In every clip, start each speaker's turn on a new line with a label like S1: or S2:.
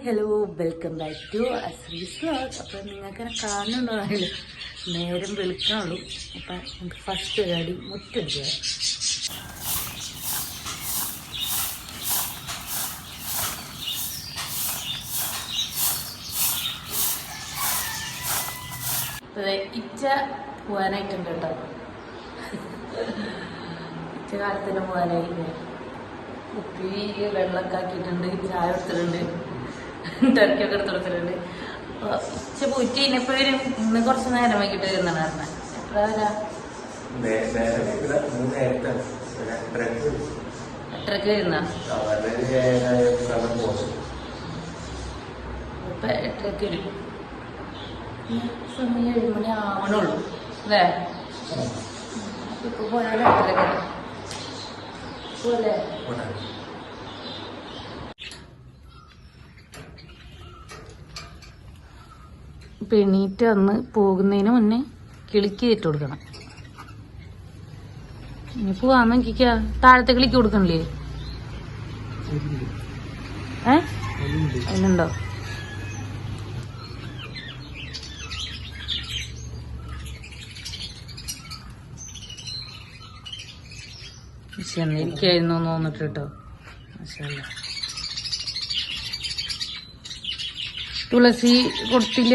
S1: Hello welcome back to Ashree's vlog അപ്പം നിങ്ങൾക്കിനെ കാണുന്നുണ്ടോ? അറിയില്ല നേരം വിളിക്കാനുള്ളൂ അപ്പം നമുക്ക് ഫസ്റ്റ് പരിപാടി മുറ്റടിക്കുക അതെ ഇച്ച പോകാനായിട്ടുണ്ട് കേട്ടോ. ഇച്ച കാലത്തിന് പോകാനായിട്ട് ഉപ്പി വെള്ളമൊക്കെ ആക്കിയിട്ടുണ്ട് ചായ എടുത്തിട്ടുണ്ട് ടർക്കിയൊക്കെ എടുത്ത് കൊടുത്തിട്ടുണ്ട്. പക്ഷെ ഉച്ച പോയിട്ട് കഴിഞ്ഞപ്പോഴും ഇന്ന് കുറച്ച് നേരം വൈകിട്ട് വരുന്നതാണ് പറഞ്ഞത് വരാ. എട്ടരക്ക് വരുന്ന? ഇപ്പം എട്ടരക്ക് വരും. സമയം ഏഴ് മണി ആവണുള്ളൂ അല്ലേ? ഇപ്പൊ പോയാലും എട്ടരക്ക് പോലെ പെണീറ്റ് അന്ന് പോകുന്നതിന് മുന്നേ കിളിക്ക് ഇട്ട് കൊടുക്കണം. ഇനി പോവാന്ന് നോക്കിക്ക താഴത്തെ കിളിക്ക് കൊടുക്കണില്ലേ? ഏ? അതിനുണ്ടോ? ചെന്നിരിക്കായിരുന്നു തോന്നിട്ട് കേട്ടോ. തുളസി കൊടുത്തില്ല.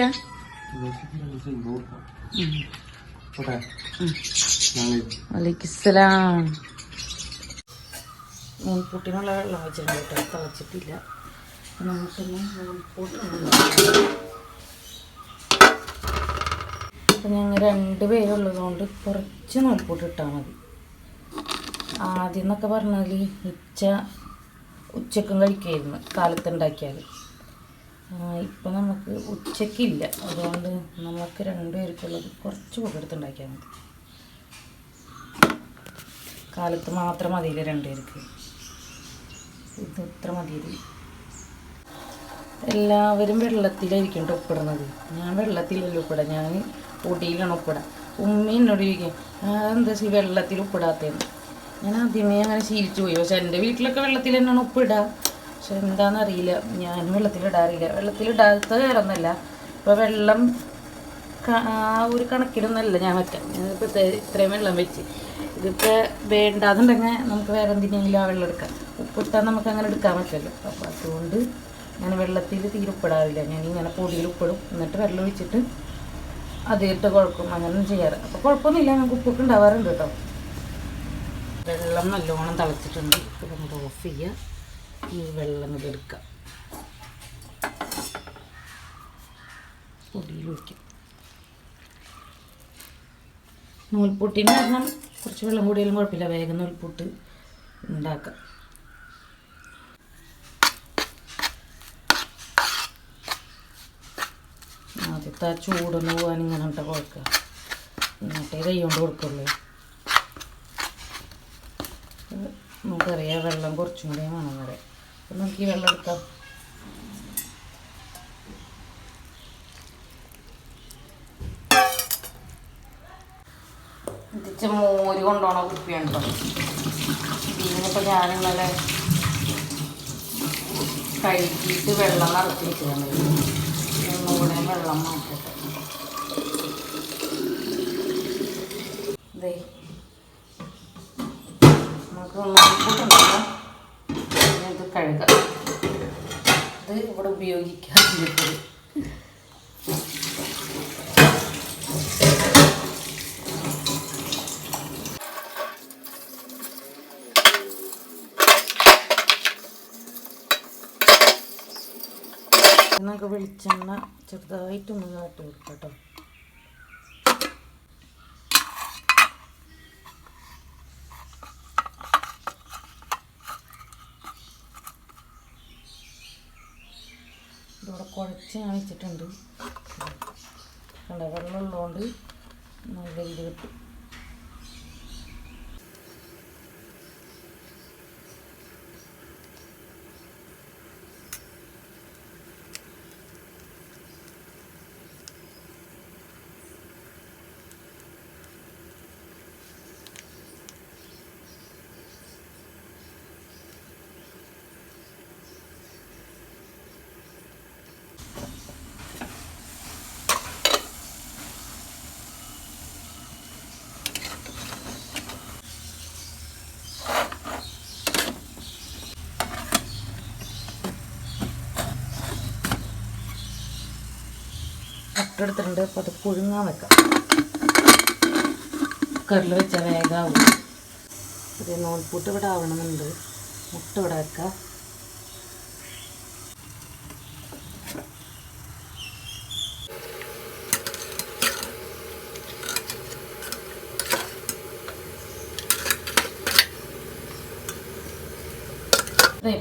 S1: വലൈക്കുസ്സലാം. നൂൽപൂട്ടിനുള്ള തിളച്ചിട്ടില്ല. നമുക്കൊന്ന് ഞങ്ങൾ രണ്ട് പേരുള്ളതുകൊണ്ട് കുറച്ച് നൂൽപൂട്ട് ഇട്ടാൽ മതി. ആദ്യം എന്നൊക്കെ പറഞ്ഞാൽ ഉച്ച ഉച്ചക്കും കഴിക്കുമായിരുന്നു കാലത്തുണ്ടാക്കിയാൽ ഇപ്പം നമുക്ക് ഉച്ചക്കില്ല. അതുകൊണ്ട് നമുക്ക് രണ്ടുപേർക്കുള്ളത് കുറച്ച് പുകെടുത്തുണ്ടാക്കിയാൽ മതി. കാലത്ത് മാത്രം മതിയില്ല രണ്ടുപേർക്ക്? ഇത് ഇത്ര മതിയില്ല? എല്ലാവരും വെള്ളത്തിലായിരിക്കും ഒപ്പിടുന്നത് ഞാൻ വെള്ളത്തിലല്ല ഉപ്പിട. ഞാൻ പൊടിയിലാണ് ഒപ്പിടാം ഉമ്മ എന്നോട് ചോദിക്കും "ആ, എന്താ സി വെള്ളത്തിൽ ഉപ്പിടാത്തേന്ന് ഞാൻ ആദ്യമേ അങ്ങനെ ശീലിച്ചു പോയി. പക്ഷെ എന്റെ വീട്ടിലൊക്കെ വെള്ളത്തിൽ തന്നെയാണ് ഉപ്പിടുക പക്ഷെ എന്താണെന്നറിയില്ല ഞാൻ വെള്ളത്തിലിടാറില്ല. വെള്ളത്തിലിടാത്ത കയറൊന്നല്ല ഇപ്പോൾ വെള്ളം ആ ഒരു കണക്കിലൊന്നല്ല ഞാൻ വയ്ക്കാം ഞാനിപ്പോൾ ഇത്രയും വെള്ളം വെച്ച്. ഇതിപ്പോൾ വേണ്ടാന്നുണ്ടെങ്കിൽ നമുക്ക് വേറെ എന്തിനെങ്കിലും ആ വെള്ളം എടുക്കാം. ഉപ്പിട്ടാൽ നമുക്ക് അങ്ങനെ എടുക്കാൻ പറ്റില്ല അപ്പോൾ അതുകൊണ്ട് ഞാൻ വെള്ളത്തിൽ തീരെ ഉപ്പിടാറില്ല ഞാൻ ഇങ്ങനെ പൊടിയിൽ ഉപ്പിടും. എന്നിട്ട് വെള്ളം ഒഴിച്ചിട്ട് അതിട്ട് കുഴക്കും. അങ്ങനെ ചെയ്യാറ്. അപ്പോൾ കുഴപ്പമൊന്നുമില്ല. നമുക്ക് ഉപ്പൊക്കെ ഉണ്ടാവാറുണ്ട് കേട്ടോ. വെള്ളം നല്ലോണം തിളച്ചിട്ടുണ്ട്. നമുക്ക് ഓഫ് ചെയ്യുക ഈ വെള്ളം കൂടെ എടുക്കാം. പൊടിയിൽ ഒഴിക്കും നൂൽപുട്ടിന് കാരണം കുറച്ച് വെള്ളം കൂടിയാലും കുഴപ്പമില്ല. വേഗം നൂൽപുട്ട് ഉണ്ടാക്കാം. ആദ്യത്തെ ആ ചൂടൊന്ന് പോകാൻ ഇങ്ങനെ ഇട്ട കുഴക്കുക. എന്നിട്ടേ കൈ കൊണ്ട് കൊടുക്കുള്ളൂ. നമുക്കറിയാം വെള്ളം കുറച്ചും കൂടെ വേണം അപ്പം നമുക്ക് ഈ വെള്ളം എടുക്കാം. ഇതിച്ച് മോര് കൊണ്ടുപോണ കുപ്പിയാണ് ഇതിനിപ്പോൾ ഞാനിന്നലെ കഴുകിയിട്ട് വെള്ളം നിറച്ച് വെച്ചതാണ് ഒന്നുകൂടെ വെള്ളം മാറ്റട്ടെ. ദേ നമുക്ക് നോക്കിയിട്ടുണ്ടല്ലോ ഇത് കഴുകാം. അത് ഇവിടെ ഉപയോഗിക്കാറുണ്ട് നമുക്ക് വെളിച്ചെണ്ണ ചെറുതായിട്ടൊന്ന് കാട്ടി കൊടുക്കാം കേട്ടോ. കുഴച്ച് ഞാൻ വെച്ചിട്ടുണ്ട് കണ്ട വെള്ളമുള്ളതുകൊണ്ട് നല്ല ഇത് കിട്ടും. മുട്ട എടുത്തിട്ടുണ്ട് അപ്പോൾ അത് പുഴുങ്ങാൻ വെക്കാം. കുക്കറിൽ വെച്ചാൽ വേഗമാവും ഇത് നൂൽപൂട്ട് ഇവിടെ ആവണമെന്നുണ്ട്. മുട്ട ഇവിടെ വെക്കാം.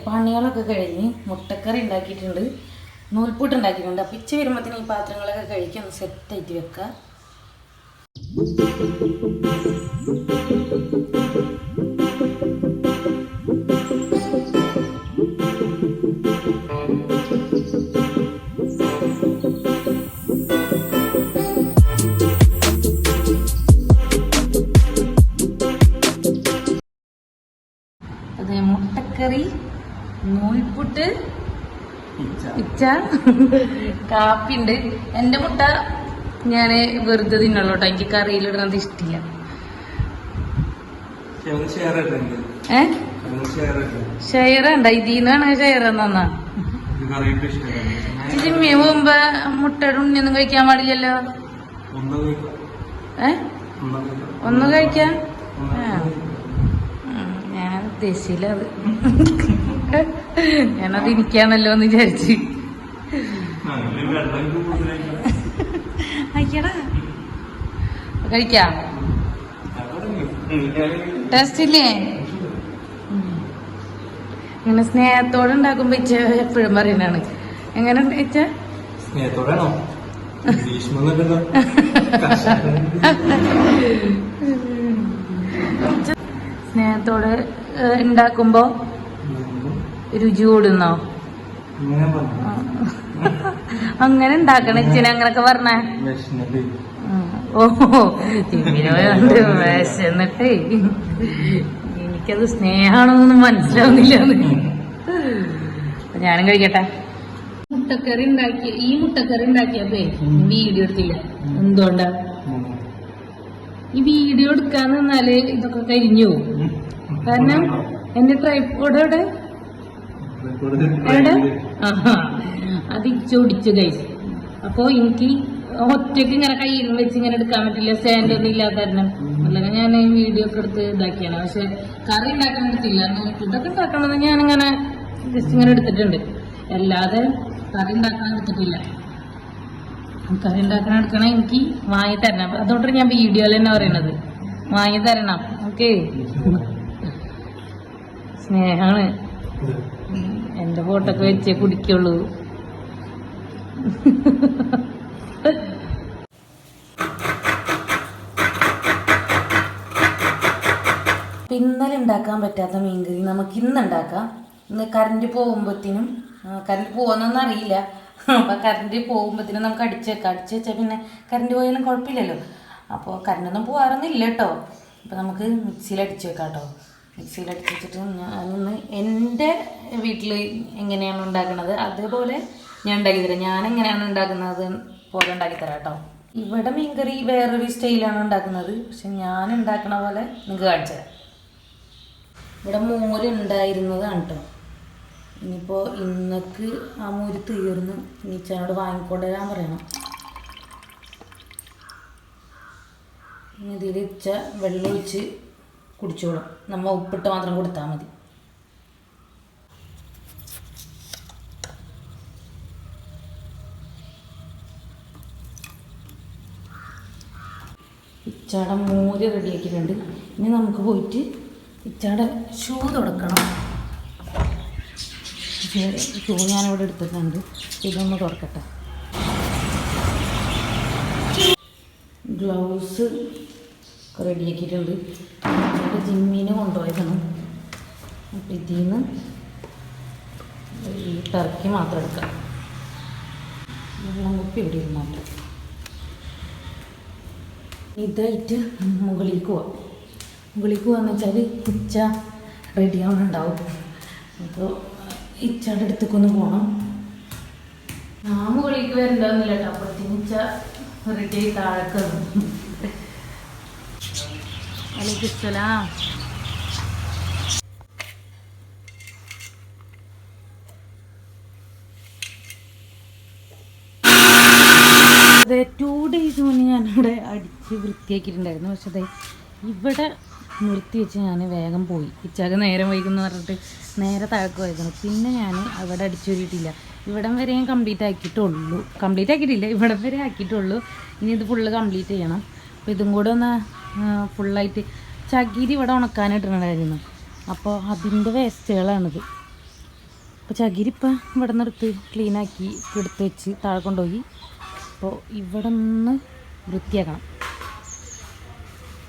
S1: പണികളൊക്കെ കഴിഞ്ഞ് മുട്ടക്കറി ഉണ്ടാക്കിയിട്ടുണ്ട്. നൂൽപൂട്ട് ഉണ്ടാക്കിയിട്ടുണ്ട് അപ്പം ഇച്ച വരുമ്പോഴത്തേന് ഈ പാത്രങ്ങളൊക്കെ കഴിക്കാൻ സെറ്റായിട്ട് വെക്കുക. ഇച്ച കാപ്പിണ്ട്. എന്റെ മുട്ട ഞാൻ വെറുതെ തിന്നുള്ളൂ കേട്ടോ എനിക്ക് കറിയിലിടുന്നത് ഇഷ്ടമില്ല
S2: ഷെയർ
S1: ഉണ്ട് ഇതിന്നാണ് ഷെയർ എന്നാ ജിമ്മി പോകുമ്പോ മുട്ടയുടെ ഉണ്ണിയൊന്നും കഴിക്കാൻ പാടില്ലല്ലോ. ഏ?
S2: ഒന്ന്
S1: കഴിക്കാൻ. ഞാൻ ഉദ്ദേശിച്ചില്ല അത്. ഞാനത് എനിക്കാണല്ലോ എന്ന് വിചാരിച്ച്. അയ്യടാ. കഴിക്കാം? ടേസ്റ്റ് ഇല്ലേ? ഇങ്ങനെ സ്നേഹത്തോടെ ഉണ്ടാക്കുമ്പോ ഇച്ച എപ്പോഴും പറയുന്നതാണ് എങ്ങനെ ഇച്ച
S2: സ്നേഹത്തോടെയാണോ?
S1: സ്നേഹത്തോടെ ഉണ്ടാക്കുമ്പോ രുചി കൂടുന്നോ?
S2: പറഞ്ഞു
S1: അങ്ങനെ ഉണ്ടാക്കണ ഇച്ചിനെ അങ്ങനൊക്കെ പറഞ്ഞേ.
S2: വിഷമത്
S1: ഉം. ഓ തിമ്മിനോണ്ട് വിശന്നിട്ടേ. എനിക്കത് സ്നേഹാണെന്നൊന്നും മനസ്സിലാവുന്നില്ല ഞാനും കഴിക്കട്ടെ. മുട്ടക്കറി ഉണ്ടാക്കിയ ഈ മുട്ടക്കറി ഉണ്ടാക്കിയപ്പോ വീഡിയോ എടുത്തില്ല. എന്തുകൊണ്ടാ? ഈ വീഡിയോ എടുക്കാന്ന് നിന്നാൽ ഇതൊക്കെ കരിഞ്ഞു കാരണം എന്റെ ട്രൈപ്പോഡ് എവിടെ? എവിടെ? ആഹാ. അത് ചൊടിച്ചു കൈസ് അപ്പൊ എനിക്ക് ഒറ്റയ്ക്ക് ഇങ്ങനെ കയ്യിൽ വെച്ച് ഇങ്ങനെ എടുക്കാൻ പറ്റില്ല സ്റ്റാൻഡ് ഒന്നും ഇല്ലാത്ത കാരണം. അല്ലെങ്കിൽ ഞാൻ വീഡിയോ ഒക്കെ എടുത്ത് ഇതാക്കിയാണ്. പക്ഷെ കറി ഉണ്ടാക്കാൻ പറ്റില്ല. ഫുഡൊക്കെ ഞാൻ ഇങ്ങനെ ജസ്റ്റ് ഇങ്ങനെ എടുത്തിട്ടുണ്ട്. അല്ലാതെ കറി ഉണ്ടാക്കാൻ എടുത്തിട്ടില്ല. കറി ഉണ്ടാക്കാൻ എടുക്കണം എനിക്ക് വാങ്ങി തരണം. അതുകൊണ്ട് ഞാൻ വീഡിയോയിൽ തന്നെ പറയണത്. വാങ്ങി തരണം. ഓക്കെ സ്നേഹാണ്. എന്റെ ഫോട്ടോ ഒക്കെ വെച്ചേ കുടിക്കുള്ളൂ. ഇന്നലെ ഉണ്ടാക്കാൻ പറ്റാത്ത മീൻകറി നമുക്ക് ഇന്ന് ഉണ്ടാക്കാം. ഇന്ന് കറണ്ട് പോകുമ്പോഴത്തേനും കറണ്ട് പോകുന്നൊന്നും അറിയില്ല. അപ്പോൾ കറണ്ട് പോകുമ്പോഴത്തേനും നമുക്ക് അടിച്ച് വെക്കാം. അടിച്ച് വെച്ചാൽ പിന്നെ കറണ്ട് പോയാലും കുഴപ്പമില്ലല്ലോ. അപ്പോൾ കറണ്ടൊന്നും പോകാറൊന്നുമില്ല കേട്ടോ അപ്പോൾ നമുക്ക് മിക്സിയിൽ അടിച്ച് വെക്കാം കേട്ടോ മിക്സിയിൽ അടിച്ച് വെച്ചിട്ട് ഞാനൊന്ന് എന്റെ വീട്ടിൽ എങ്ങനെയാണ് ഉണ്ടാക്കുന്നത് അതേപോലെ ഞാൻ ഉണ്ടാക്കി തരാം ഞാൻ എങ്ങനെയാണ് ഉണ്ടാക്കുന്നത് പോലെ ഉണ്ടാക്കി തരാം കേട്ടോ. ഇവിടെ മീൻകറി വേറൊരു സ്റ്റൈലാണ് ഉണ്ടാക്കുന്നത്. പക്ഷെ ഞാൻ ഉണ്ടാക്കണ പോലെ നിങ്ങൾക്ക് കാണിച്ചു തരാം. ഇവിടെ മോര് ഉണ്ടായിരുന്നതാണ് കേട്ടോ. ഇനിയിപ്പോൾ ഇന്നക്ക് ആ മോര് തീർന്ന്. നീച്ചാനോട് വാങ്ങിക്കൊണ്ട് വരാൻ പറയണം. ഇനി ഇതിൽ ഇച്ച വെള്ളം ഒഴിച്ച് കുടിച്ചോളും. നമ്മൾ ഉപ്പിട്ട് മാത്രം കൊടുത്താൽ മതി. ഇച്ചാടെ മോര് റെഡിയാക്കിയിട്ടുണ്ട് ഇനി നമുക്ക് പോയിട്ട് ഇച്ചാടെ ഷൂ തുടക്കണം. ഷൂ ഞാനിവിടെ എടുത്തിട്ടുണ്ട്. ഇതൊന്ന് തുറക്കട്ടെ. ഗ്ലൗസ് റെഡിയാക്കിയിട്ടുണ്ട് ഇവിടെ ജിമ്മിന് കൊണ്ടുപോയതാണ്. അപ്പം ഇതിൽ നിന്ന് ഈ ടർക്കി മാത്രം എടുക്കാം. വെള്ളം കുപ്പി ഇവിടെ ഇരുന്നോട്ടെ ഇതായിട്ട് മുകളിലേക്ക് പോവാം. മുകളിലേക്ക് പോകാന്ന് വെച്ചാൽ ഉച്ച റെഡി ആവണുണ്ടാവും. അപ്പോൾ ഇച്ചയുടെ അടുത്തേക്കൊന്ന് പോകണം ആ മുകളിലേക്ക് വരണ്ടാവുന്നില്ല കേട്ടോ. അപ്പോഴത്തേന് ഇച്ച റെഡി ആയി താഴേക്ക് വന്നു. മുന്നേ ഞാനിവിടെ അതെ അടിച്ച് വൃത്തിയാക്കിയിട്ടുണ്ടായിരുന്നു. പക്ഷെ അതെ ഇവിടെ നിർത്തി വെച്ച് ഞാൻ വേഗം പോയി. ഇച്ചാക്ക് നേരം വൈകുന്നു പറഞ്ഞിട്ട് നേരെ താഴേക്ക് വൈകുന്നു പിന്നെ ഞാൻ അവിടെ അടിച്ചൊരിട്ടില്ല ഇവിടം വരെ ഞാൻ കംപ്ലീറ്റ് ആക്കിയിട്ടുള്ളൂ. കംപ്ലീറ്റ് ആക്കിയിട്ടില്ല ഇവിടം വരെ ആക്കിയിട്ടുള്ളൂ. ഇനി ഇത് ഫുള്ള് കംപ്ലീറ്റ് ചെയ്യണം. അപ്പോൾ ഇതും കൂടെ ഒന്ന് ഫുള്ളായിട്ട് ചകിരി ഇവിടെ ഉണക്കാനിട്ടുണ്ടായിരുന്നു അപ്പോൾ അതിന്റെ വേസ്റ്റുകളാണിത്. അപ്പോൾ ചകിരി ഇപ്പം ഇവിടെ നിന്ന് എടുത്ത് ക്ലീനാക്കി എടുത്ത് വെച്ച് താഴെ കൊണ്ടുപോയി. അപ്പോൾ ഇവിടെ നിന്ന് വൃത്തിയാക്കണം.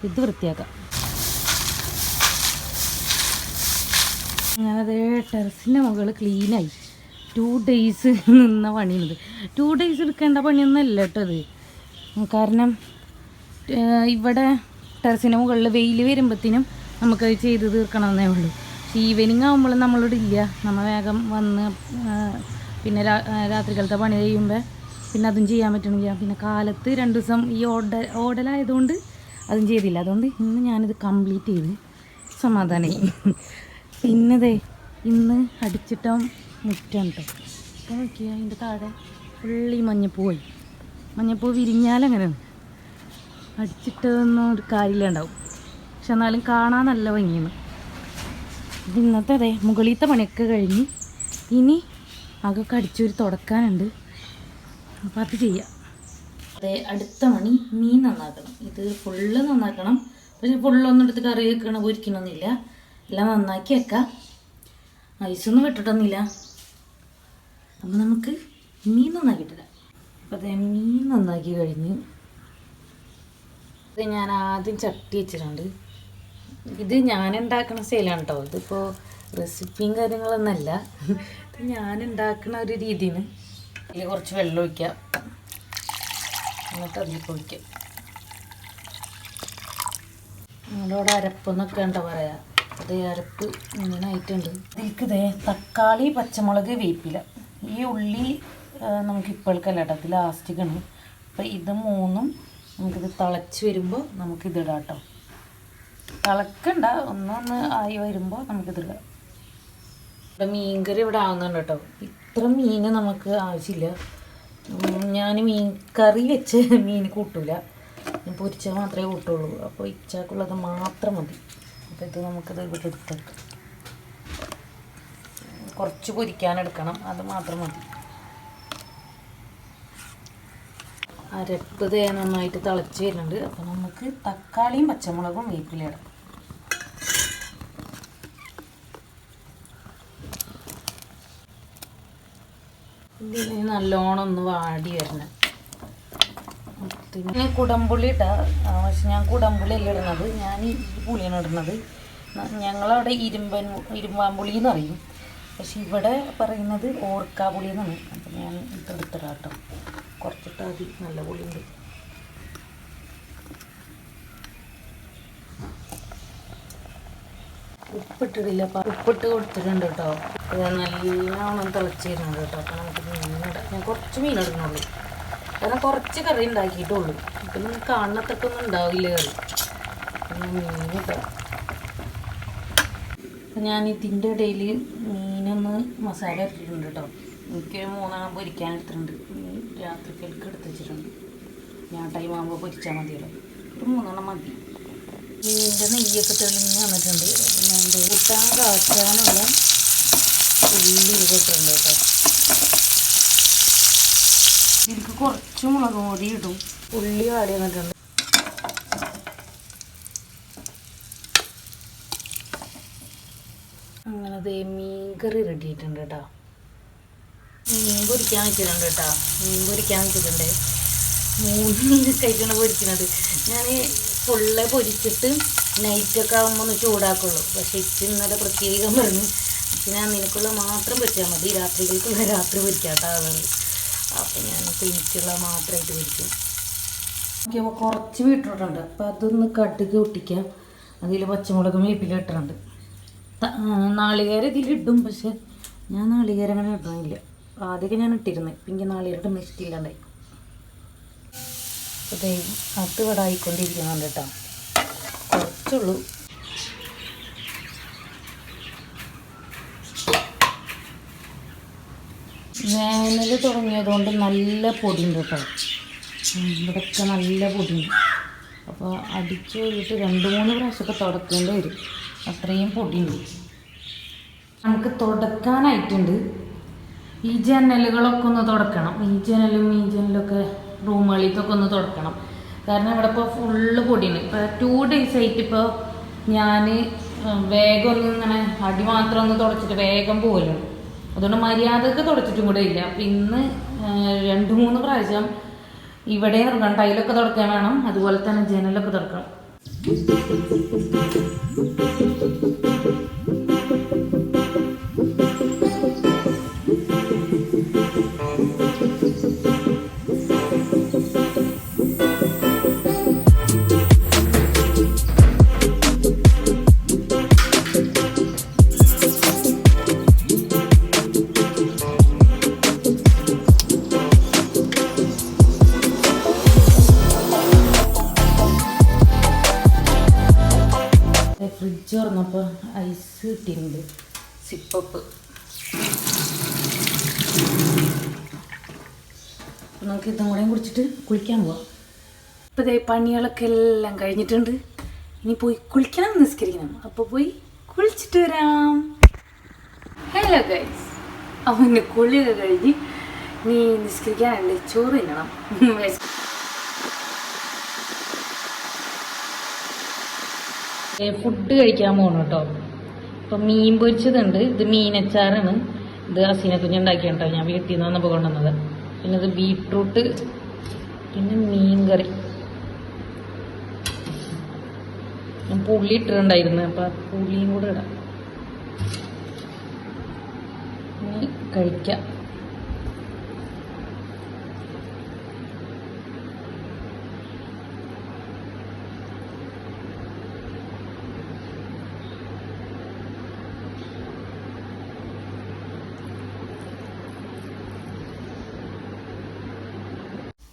S1: ഇത് വൃത്തിയാക്കാം. ഞാനത് ടെറസിന്റെ മുകളിൽ ക്ലീനായി ടു ഡേയ്സ് നിന്ന പണിയുന്നത് ടു ഡേയ്സ് എടുക്കേണ്ട പണിയൊന്നുമല്ല കേട്ടോ ഇത്. കാരണം ഇവിടെ ടെറസിന്റെ മുകളിൽ വെയിൽ വരുമ്പോഴത്തേനും നമുക്കത് ചെയ്ത് തീർക്കണമെന്നേ ഉള്ളൂ. ഈവനിങ് ആകുമ്പോൾ നമ്മളോട് ഇല്ല. നമ്മൾ വേഗം വന്ന് പിന്നെ രാത്രികാലത്തെ പണി കഴിയുമ്പോൾ പിന്നെ അതും ചെയ്യാൻ പറ്റണില്ല. പിന്നെ കാലത്ത് രണ്ട് ദിവസം ഈ ഓട ഓടലായതുകൊണ്ട് അതും ചെയ്തില്ല. അതുകൊണ്ട് ഇന്ന് ഞാനിത് കംപ്ലീറ്റ് ചെയ്ത് സമാധാനമായി പിന്നെ ഇന്ന് അടിച്ചിട്ട മുറ്റാണ് കേട്ടോ അപ്പോൾ നോക്കിയാൽ അതിന്റെ താഴെ ഫുള്ളി മഞ്ഞപ്പൂവായി മഞ്ഞപ്പൂ വിരിഞ്ഞാലങ്ങനെ അടിച്ചിട്ടതൊന്നും ഒരു കാര്യമില്ല ഉണ്ടാവും. പക്ഷെ എന്നാലും കാണാൻ നല്ല ഭംഗിയാണ്. ഇന്നത്തെ അതെ മുകളിലത്തെ പണിയൊക്കെ കഴിഞ്ഞ് ഇനി അതൊക്കെ അടിച്ചൊരു തുടക്കാനുണ്ട്. അപ്പോൾ അത് ചെയ്യാം. അതെ അടുത്ത മണി മീൻ നന്നാക്കണം. ഇത് ഫുള്ള് നന്നാക്കണം. പക്ഷെ ഫുള്ളൊന്നും എടുത്ത് കറി വെക്കണം പൊരിക്കണമെന്നില്ല എല്ലാം നന്നാക്കി വെക്കാം. ഐസൊന്നും വിട്ടിട്ടൊന്നുമില്ല. അപ്പം നമുക്ക് മീൻ നന്നാക്കിയിട്ടില്ല അപ്പോൾ അതെ മീൻ നന്നാക്കി കഴിഞ്ഞ്. ഇത് ഞാൻ ആദ്യം ചട്ടി വെച്ചിട്ടുണ്ട്. ഇത് ഞാൻ ഉണ്ടാക്കുന്ന സ്റ്റൈലാണ് കേട്ടോ ഇതിപ്പോൾ റെസിപ്പിയും കാര്യങ്ങളൊന്നുമല്ല ഇത് ഞാൻ ഉണ്ടാക്കുന്ന ഒരു രീതിയാണ്. ഇതിൽ കുറച്ച് വെള്ളം ഒഴിക്കുക എന്നിട്ട് അതിൽ പൊളിക്കുക നമ്മളോട് അരപ്പെന്നൊക്കെ ഉണ്ടോ പറയാ? അതേ അരപ്പ് ഇങ്ങനെ ആയിട്ടുണ്ട്. ഇതിലേക്ക് ഇതേ തക്കാളി പച്ചമുളക് വേപ്പില. ഈ ഉള്ളി നമുക്ക് ഇപ്പോഴേക്കല്ല കേട്ടോ. ഇത് ലാസ്റ്റിക്കാണ് അപ്പം ഇത് മൂന്നും നമുക്കിത് തിളച്ച് വരുമ്പോൾ നമുക്കിതിടാം കേട്ടോ. തിളക്കണ്ട. ഒന്നൊന്ന് ആയി വരുമ്പോൾ നമുക്കിതിടാം ഇവിടെ മീൻകറി ഇവിടെ ആവുന്നുണ്ട് കേട്ടോ. ഇത്ര മീൻ നമുക്ക് ആവശ്യമില്ല. ഞാൻ മീൻ കറി വെച്ച് മീൻ കൂട്ടൂല. ഞാൻ പൊരിച്ചാൽ മാത്രമേ കൂട്ടുള്ളൂ. അപ്പോൾ ഇച്ചാക്കുള്ളത് മാത്രം മതി. അപ്പോൾ ഇത് നമുക്കത് ഇവിടെ എടുത്തേക്കാം കുറച്ച് പൊരിക്കാനെടുക്കണം അത് മാത്രം മതി. അരപ്പ് തേ നന്നായിട്ട് തിളച്ച് വരുന്നുണ്ട്. അപ്പോൾ നമുക്ക് തക്കാളിയും പച്ചമുളകും വേപ്പിലിടാം ഇതിന് നല്ലോണം ഒന്ന് വാടി വരണം. പിന്നെ കുടംപുളി ഇട്ടാ പക്ഷെ ഞാൻ കുടംപുളി അല്ല ഇടുന്നത്. ഞാൻ ഈ പുളിയാണ് ഇടുന്നത്. ഞങ്ങളവിടെ ഇരുമ്പൻ ഇരുമ്പാമ്പുളി എന്ന് പറയും. പക്ഷെ ഇവിടെ പറയുന്നത് ഓർക്കാപുളി എന്നാണ് അപ്പം ഞാൻ ഇതെടുത്തിടാം കേട്ടോ. കുറച്ചിട്ട് മതി നല്ല പുളിയുണ്ട്. ഉപ്പിട്ടിടില്ല ഉപ്പിട്ട് കൊടുത്തിട്ടുണ്ട് കേട്ടോ. ഇത് നല്ലോണം തിളച്ചിരുന്നത് കേട്ടോ. അപ്പം നമുക്ക് മീനിടാം ഞാൻ കുറച്ച് മീൻ ഇടുന്നുള്ളൂ. കാരണം കുറച്ച് കറി ഉണ്ടാക്കിയിട്ടുള്ളൂ. അപ്പം നിങ്ങൾ കാണത്തക്കൊന്നും ഉണ്ടാവില്ല കറി. അപ്പം ഞാൻ മീനിടാം അപ്പം ഞാൻ ഇതിന്റെ ഇടയിൽ മീനൊന്ന് മസാല ഇട്ടിട്ടുണ്ട് കേട്ടോ. എനിക്ക് മൂന്നെണ്ണം പൊരിക്കാൻ എടുത്തിട്ടുണ്ട്. രാത്രി രാത്രിക്കലേക്ക് എടുത്ത് വെച്ചിട്ടുണ്ട്. ഞാൻ ടൈം ആകുമ്പോൾ പൊരിച്ചാൽ മതിയല്ലോ. ഒരു മൂന്നെണ്ണം മതി. മീനിന്റെ നെയ്യൊക്കെ തെളിഞ്ഞ് വന്നിട്ടുണ്ട്. ഞാൻ കൂട്ടാൻ കാച്ചാനുള്ള ഉള്ളി ഇട്ടിട്ടുണ്ട് കേട്ടോ. എനിക്ക് കുറച്ച് മുളക് പൊടി ഇടും. ഉള്ളി വാടി വന്നിട്ടുണ്ട് അങ്ങനെ ദേ മീൻ റെഡി ആയിട്ടുണ്ട് കേട്ടോ. മീൻ പൊരിക്കാൻ വെച്ചിട്ടുണ്ട് കേട്ടോ. മീൻ പൊരിക്കാൻ വെച്ചിട്ടുണ്ട്. മൂന്ന് മീനൊക്കെ ആയിട്ടാണ് പൊരിക്കുന്നത്. ഞാൻ ഫുള്ള് പൊരിച്ചിട്ട് നൈറ്റൊക്കെ ആകുമ്പോൾ ഒന്ന് ചൂടാക്കുള്ളൂ. പക്ഷേ ഇച്ചിന്നലെ പ്രത്യേകം പറഞ്ഞു. ഞാൻ നിനക്കുള്ള മാത്രം പൊരിച്ചാൽ മതി. രാത്രികൾക്കുള്ള രാത്രി പൊരിക്കാട്ടോ അവർ അപ്പം ഞാൻ എനിക്കുള്ള മാത്രമായിട്ട് പൊരിക്കും. നോക്കിയപ്പോൾ കുറച്ച് വീട്ടിലോട്ടുണ്ട് അപ്പോൾ അതൊന്ന് കടുക് ഒട്ടിക്കാം അതിൽ പച്ചമുളകും വേപ്പില ഇട്ടിട്ടുണ്ട്. ത- ആ, നാളികേരം ഇതിലിടും പക്ഷെ ഞാൻ നാളികേരം അങ്ങനെ ഇടണില്ല ആദ്യമൊക്കെ ഞാൻ ഇട്ടിരുന്നു. ഇപ്പം എനിക്ക് നാളികേരം ഇഷ്ടമില്ലാണ്ടായി അതെ അത് ഇവിടെ ആയിക്കൊണ്ടിരിക്കുന്നുണ്ട് കേട്ടോ. കുറച്ചുള്ളൂ. വേനൽ തുടങ്ങിയതുകൊണ്ട് നല്ല പൊടിയുണ്ട് കേട്ടോ. ഇവിടെയൊക്കെ നല്ല പൊടിയുണ്ട്. അപ്പോൾ അടിച്ചു കഴിഞ്ഞിട്ട് രണ്ട് മൂന്ന് പ്രാവശ്യമൊക്കെ തുടക്കേണ്ടി വരും. അത്രയും പൊടിയുണ്ട്. നമുക്ക് തുടക്കാനായിട്ടുണ്ട്. ഈ ജനലുകളൊക്കെ ഒന്ന് തുടക്കണം. ഈ ജനലും ഈ ജനലൊക്കെ റൂമുകളിലൊക്കെ ഒന്ന് തുടക്കണം. കാരണം ഇവിടെ ഇപ്പോൾ ഫുള്ള് പൊടിയാണ് ഇപ്പോൾ ടു ഡേയ്സ് ആയിട്ട് ഇപ്പോൾ ഞാൻ വേഗം ഒന്ന് ഇങ്ങനെ അടി മാത്രം ഒന്ന് തുടച്ചിട്ട് വേഗം പോലും അതുകൊണ്ട് മര്യാദയ്ക്ക് തുടച്ചിട്ടും കൂടെ ഇല്ല. അപ്പം ഇന്ന് രണ്ട് മൂന്ന് പ്രാവശ്യം ഇവിടെ തുടക്കണം ടൈലൊക്കെ തുടക്കാൻ വേണം. അതുപോലെ തന്നെ ജനലൊക്കെ തുറക്കണം ഫ്രിഡ്ജ് തുറന്നപ്പോൾ ഐസ് കിട്ടിയിട്ടുണ്ട്. സിപ്പപ്പ്. നമുക്ക് ഇതും കൂടെയും കുടിച്ചിട്ട് കുളിക്കാൻ പോവാം. ഇപ്പോൾ ഇതേ പണികളൊക്കെ എല്ലാം കഴിഞ്ഞിട്ടുണ്ട്. ഇനി പോയി കുളിക്കണം നിസ്കരിക്കണം. അപ്പോൾ പോയി കുളിച്ചിട്ട് വരാം. ഹലോ ഗൈസ് അവന്റെ കുളിയൊക്കെ കഴിഞ്ഞ് നീ നിസ്കരിക്കാനുണ്ട്. ചോറ് തിന്നണം. ഫുഡ് കഴിക്കാൻ പോകണം കേട്ടോ ഇപ്പം മീൻ പൊരിച്ചതുണ്ട്. ഇത് മീനച്ചാറാണ്. ഇത് അസീന കുഞ്ഞുണ്ടാക്കിയ കേട്ടോ ഞാൻ വീട്ടിൽ നിന്ന് വന്നപ്പോൾ കൊണ്ടുവന്നത്. പിന്നെ ഇത് ബീട്രൂട്ട് പിന്നെ മീൻ കറി ഞാൻ പുളി ഇട്ടിട്ടുണ്ടായിരുന്നു. അപ്പം പുളിയും കൂടെ ഇടാം. കഴിക്കാം.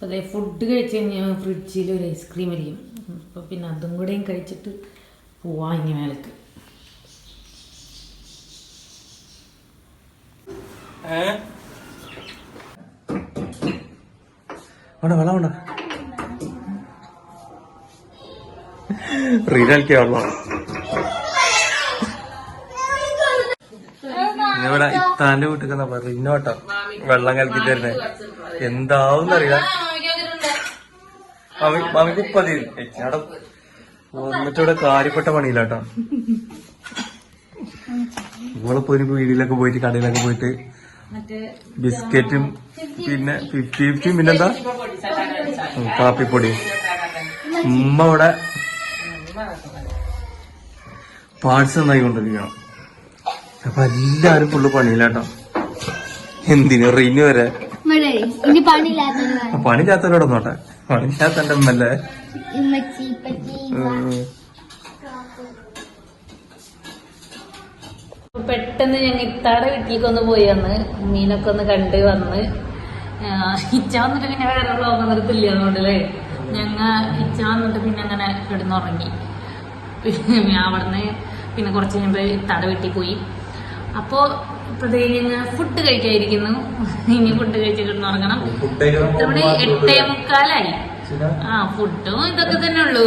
S1: അതെ ഫുഡ് കഴിച്ച് കഴിഞ്ഞാൽ ഫ്രിഡ്ജിൽ ഒരു ഐസ്ക്രീം ഇരിക്കും അപ്പോൾ പിന്നെ അതും കൂടെയും കഴിച്ചിട്ട് പോവാം ഇനി മേലേക്ക്.
S2: വേണ്ട വെള്ളം വേണ്ട. റീൽ കളിക്കാൻ വെള്ളം ഇവിടെ ഇത്താന്റെ വീട്ടിൽ റിന്നോട്ടോ വെള്ളം കലക്കി തരുന്നേ എന്താവും അറിയില്ല മാമി മാമിക്ക് ഇപ്പൊ മതി. അവിടെ വന്നിട്ട് ഇവിടെ കാര്യപ്പെട്ട പണിയില്ലാട്ടോ ഇവളിപ്പോ ഒരു വീടിലൊക്കെ പോയിട്ട് കടയിലൊക്കെ പോയിട്ട് ബിസ്ക്കറ്റും പിന്നെ ഫിഫ്റ്റി ഫിഫ്റ്റിയും പിന്നെന്താ? കാപ്പിപ്പൊടി. ഉമ്മ ഇവിടെ പാർട്സ് നന്നായി കൊണ്ടിരിക്കണം. അപ്പൊ എല്ലാരും ഫുള്ള് പണിയില്ലാട്ടോ എന്തിനു റീനു വരെ?
S3: ഇവിടെ
S2: എന്റെ അമ്മല്ലേ
S1: പെട്ടെന്ന് ഞങ്ങൾ ഇത്താടെ വീട്ടിലേക്ക് ഒന്ന് പോയി വന്ന് മീനൊക്കെ ഒന്ന് കണ്ട് വന്ന്. ഇച്ച വന്നിട്ട് പിന്നെ വേറെ നിർത്തില്ല അതുകൊണ്ടല്ലേ ഞങ്ങ ഇച്ച വന്നിട്ട് പിന്നെ അങ്ങനെ കിടന്നുറങ്ങി. പിന്നെ അവിടുന്ന് പിന്നെ കുറച്ച് കഴിയുമ്പോൾ ഇത്താടെ വീട്ടിൽ പോയി അപ്പോൾ ഇപ്പോഴത്തെ കഴിഞ്ഞ് ഫുഡ് കഴിക്കാതിരിക്കുന്നു. ഇനി ഫുഡ് കഴിച്ച് കിടന്നുറങ്ങണം. ഇവിടെ എട്ടേ മുക്കാലായി. ആ ഫുഡും ഇതൊക്കെ തന്നെ ഉള്ളൂ.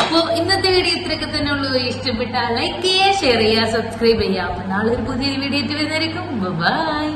S1: അപ്പോ ഇന്നത്തെ വീഡിയോ ഇത്രയൊക്കെ തന്നെ ഉള്ളൂ. ഇഷ്ടപ്പെട്ട ലൈക്ക് ചെയ്യുക ഷെയർ ചെയ്യുക സബ്സ്ക്രൈബ് ചെയ്യുക. അപ്പൊ നാളെ ഒരു പുതിയൊരു വീഡിയോ ആയിട്ട് വരുന്നതായിരിക്കും. ബൈ